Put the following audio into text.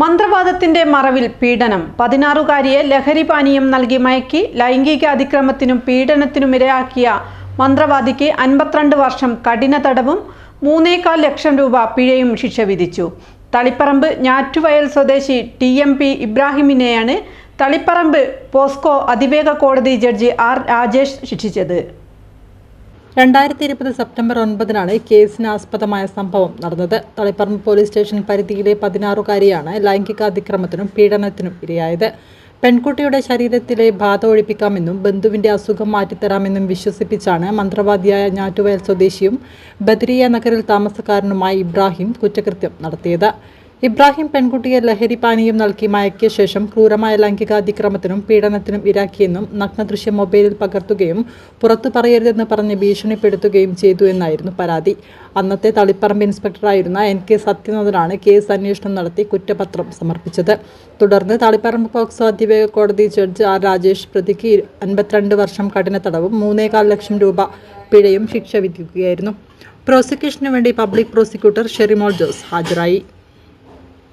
മന്ത്രവാദത്തിന്റെ മറവിൽ പീഡനം. പതിനാറുകാരിയെ ലഹരി പാനീയം നൽകി മയക്കി ലൈംഗിക അതിക്രമത്തിനും പീഡനത്തിനും ഇരയാക്കിയ മന്ത്രവാദിക്ക് അൻപത്തിരണ്ട് വർഷം കഠിന തടവും മൂന്നേകാൽ ലക്ഷം രൂപ പിഴയും ശിക്ഷ വിധിച്ചു. തളിപ്പറമ്പ് ഞാറ്റുവയൽ സ്വദേശി ടി എം പി ഇബ്രാഹിമിനെയാണ് തളിപ്പറമ്പ് പോസ്കോ അതിവേഗ കോടതി ജഡ്ജി ആർ രാജേഷ് ശിക്ഷിച്ചത്. രണ്ടായിരത്തി ഇരുപത് സെപ്റ്റംബർ ഒൻപതിനാണ് കേസിന് ആസ്പദമായ സംഭവം നടന്നത്. തളിപ്പറമ്പ് പോലീസ് സ്റ്റേഷൻ പരിധിയിലെ പതിനാറുകാരിയാണ് ലൈംഗിക അതിക്രമത്തിനും പീഡനത്തിനും ഇരയായത്. പെൺകുട്ടിയുടെ ശരീരത്തിലെ ബാധ ഒഴിപ്പിക്കാമെന്നും ബന്ധുവിന്റെ അസുഖം മാറ്റിത്തരാമെന്നും വിശ്വസിപ്പിച്ചാണ് മന്ത്രവാദിയായ ഞാറ്റുവയൽ സ്വദേശിയും ബദരിയ നഗറിൽ താമസക്കാരനുമായ ഇബ്രാഹിം കുറ്റകൃത്യം നടത്തിയത്. ഇബ്രാഹിം പെൺകുട്ടിയെ ലഹരി പാനീയം നൽകി മയക്കിയ ശേഷം ക്രൂരമായ ലൈംഗികാതിക്രമത്തിനും പീഡനത്തിനും ഇരാക്കിയെന്നും നഗ്നദൃശ്യം മൊബൈലിൽ പകർത്തുകയും പുറത്തു പറയരുതെന്ന് പറഞ്ഞ് ഭീഷണിപ്പെടുത്തുകയും ചെയ്തു എന്നായിരുന്നു പരാതി. അന്നത്തെ തളിപ്പറമ്പ് ഇൻസ്പെക്ടറായിരുന്ന എൻ കെ സത്യനാഥനാണ് കേസ് അന്വേഷണം നടത്തി കുറ്റപത്രം സമർപ്പിച്ചത്. തുടർന്ന് തളിപ്പറമ്പ് പോക്സോ അതിവേഗ കോടതി ജഡ്ജ് ആർ രാജേഷ് പ്രതിക്ക് അൻപത്തിരണ്ട് വർഷം കഠിന തടവും മൂന്നേകാൽ ലക്ഷം രൂപ പിഴയും ശിക്ഷ വിധിക്കുകയായിരുന്നു. പ്രോസിക്യൂഷനു വേണ്ടി പബ്ലിക് പ്രോസിക്യൂട്ടർ ഷെറിമോൾ ജോസ് ഹാജരായി.